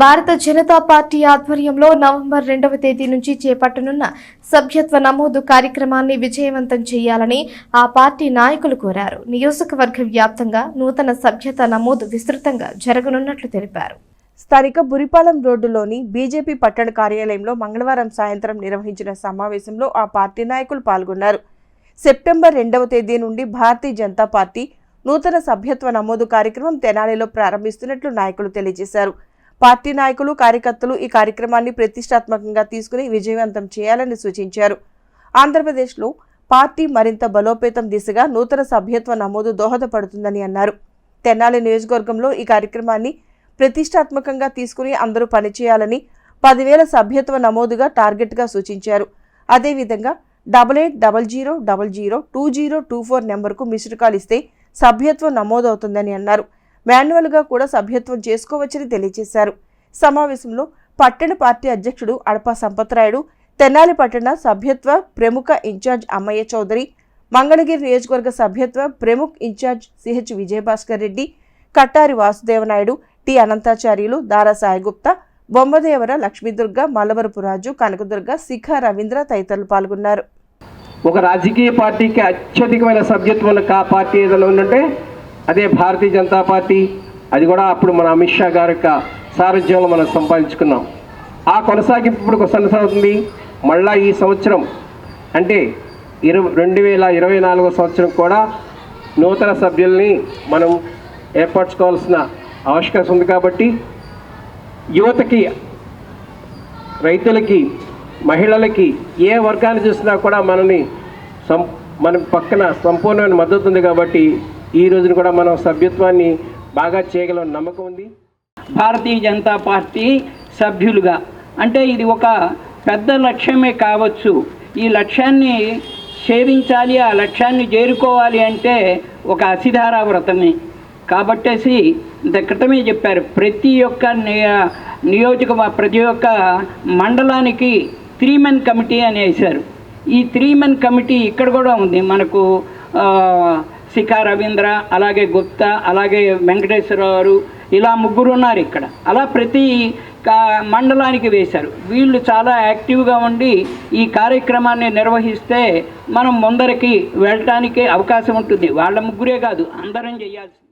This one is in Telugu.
భారత జనతా పార్టీ ఆధ్వర్యంలో నవంబర్ రెండవ తేదీ నుంచి చేపట్టనున్న సభ్యత్వ నమోదు కార్యక్రమాన్ని విజయవంతం చేయాలని ఆ పార్టీ నాయకులు కోరారు. నియోజకవర్గ వ్యాప్తంగా నూతన సభ్యత నమోదు విస్తృతంగా జరగనున్నట్లు తెలిపారు. స్థానిక బురిపాలెం రోడ్డులోని బీజేపీ పట్టణ కార్యాలయంలో మంగళవారం సాయంత్రం నిర్వహించిన సమావేశంలో ఆ పార్టీ నాయకులు పాల్గొన్నారు. సెప్టెంబర్ రెండవ తేదీ నుండి భారతీయ జనతా పార్టీ నూతన సభ్యత్వ నమోదు కార్యక్రమం తెనాలిలో ప్రారంభిస్తున్నట్లు నాయకులు తెలియజేశారు. పార్టీ నాయకులు కార్యకర్తలు ఈ కార్యక్రమాన్ని ప్రతిష్టాత్మకంగా తీసుకుని విజయవంతం చేయాలని సూచించారు. ఆంధ్రప్రదేశ్లో పార్టీ మరింత బలోపేతం దిశగా నూతన సభ్యత్వ నమోదు దోహదపడుతుందని అన్నారు. తెనాలి నియోజకవర్గంలో ఈ కార్యక్రమాన్ని ప్రతిష్టాత్మకంగా తీసుకుని అందరూ పనిచేయాలని పదివేల సభ్యత్వ నమోదుగా టార్గెట్గా సూచించారు. అదేవిధంగా double eight double zero double zero two zero two four నెంబర్కు మిస్డ్ కాల్ ఇస్తే సభ్యత్వం నమోదవుతుందని అన్నారు. మాన్యువల్గా కూడా సభ్యత్వం చేసుకోవచ్చని తెలియజేశారు. సమావేశంలో పట్టణ పార్టీ అధ్యక్షుడు అడపా సంపత్రాయుడు తెనాలి పట్టణ సభ్యత్వ ప్రముఖ ఇన్ఛార్జ్ అమ్మయ్య చౌదరి మంగళగిరి నియోజకవర్గ సభ్యత్వ Pramukh incharge CH Vijayabhaskar Reddy Kattari Vasudevanaidu T Ananthacharyulu Dhara Saigupta Bommadevara Lakshmidurga Mallavarapu Raju Kanakadurga Shikha Ravindra తదితరులు పాల్గొన్నారు. ఒక రాజకీయ పార్టీకి అత్యధికమైన సభ్యత్వం ఉన్న కా పార్టీ ఏదైనా ఉందంటే అదే భారతీయ జనతా పార్టీ అది కూడా అప్పుడు మన అమిత్ షా గారి యొక్క సారథ్యంలో మనం సంపాదించుకున్నాం. ఆ కొనసాగింపు ఇప్పుడు కొనసాగుతుంది. మళ్ళా ఈ సంవత్సరం అంటే ఇరవై రెండు వేల ఇరవై నాలుగో సంవత్సరం కూడా నూతన సభ్యుల్ని మనం ఏర్పరచుకోవాల్సిన ఆవశ్యకత ఉంది కాబట్టి యువతకి రైతులకి మహిళలకి ఏ వర్గాన్ని చూసినా కూడా మనని సం మన పక్కన సంపూర్ణమైన మద్దతు ఉంది కాబట్టి ఈ రోజున కూడా మనం సభ్యత్వాన్ని బాగా చేయగలం నమ్మకం ఉంది. భారతీయ జనతా పార్టీ సభ్యులుగా. అంటే ఇది ఒక పెద్ద లక్ష్యమే కావచ్చు. ఈ లక్ష్యాన్ని సేవించాలి ఆ లక్ష్యాన్ని చేరుకోవాలి అంటే ఒక అసిధారా వ్రతమే. కాబట్టేసి ఇంత క్రితమే చెప్పారు ప్రతి ఒక్క నియోజక ప్రతి ఒక్క మండలానికి త్రీ మెన్ కమిటీ అని వేశారు ఈ త్రీ మెన్ కమిటీ ఇక్కడ కూడా ఉంది. మనకు శిఖా రవీంద్ర అలాగే గుప్తా అలాగే వెంకటేశ్వరరావు గారు ఇలా ముగ్గురు ఉన్నారు ఇక్కడ. అలా ప్రతి మండలానికి వేశారు. వీళ్ళు చాలా యాక్టివ్గా ఉండి ఈ కార్యక్రమాన్ని నిర్వహిస్తే మనం ముందరికి వెళ్ళటానికి అవకాశం ఉంటుంది. వాళ్ళ ముగ్గురే కాదు అందరం చేయాల్సింది.